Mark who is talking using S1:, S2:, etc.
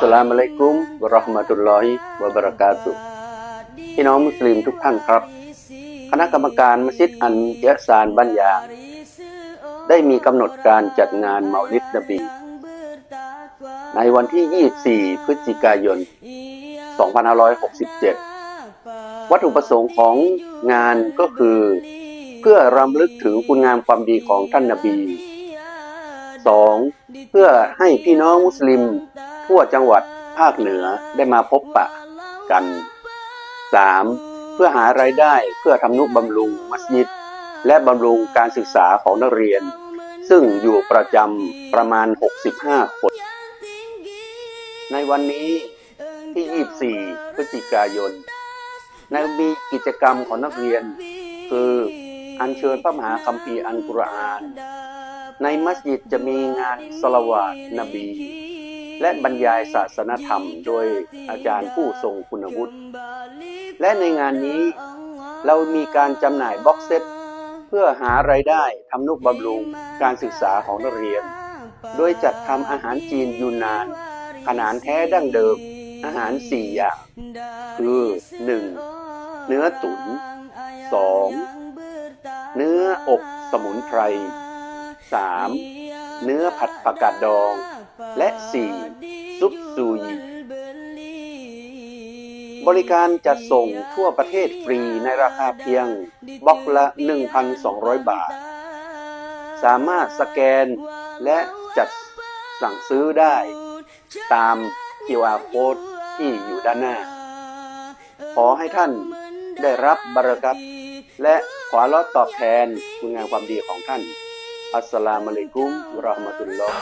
S1: สลามอะลัยกุมวะราะห์มะตุลลอฮิวะบะเราะกาตุพี่น้องมุสลิมทุกท่านครับ คณะกรรมการมัสยิดอันยะซานบันยาง ได้มีกำหนดการจัดงานเมาลิดนบี ในวันที่ 24 พฤศจิกายน 2567 วัตถุประสงค์ของงานก็คือ เพื่อรำลึกถึงคุณงามความดีของท่านนบี 2. เพื่อให้พี่น้องมุสลิม ทั่วจังหวัดภาคเหนือได้มาพบปะกัน 3. เพื่อหารายได้เพื่อทำนุบำรุงมัสยิด และบำรุงการศึกษาของนักเรียน ซึ่งอยู่ประจำประมาณ 65 คน ในวันนี้ที่ 24 พฤศจิกายนในมีกิจกรรมของนักเรียน คืออัญเชิญพระมหาคัมภีร์อันกุรอาน ในมัสยิดจะมีงานสลาวาตนบี และบรรยายศาสนธรรมโดยอาจารย์ผู้ทรงคุณวุฒิ และในงานนี้เรามีการจำหน่ายบ็อกเซตเพื่อหารายได้ทำนุบำรุงการศึกษาของนักเรียน โดยจัดทำอาหารจีนยูนนาน ขนานแท้ดั้งเดิม อาหารสี่อย่าง คือ 1. เนื้อตุน๋น 2. เนื้ออบสมุนไพร 3. เนื้อผัดผักกาดดอง และ 4. ซุปซูยีบริการจัดส่งทั่วประเทศฟรีในราคาเพียงบล็อกละ 1,200 บาท สามารถสแกนและจัดสั่งซื้อได้ตาม QR code ที่อยู่ด้านหน้า ขอให้ท่านได้รับบารักัตและขออัลอตอบแทนคุณงามความดีของท่าน อัสสลามุอะลัยกุมราะห์มะตุลลอฮ์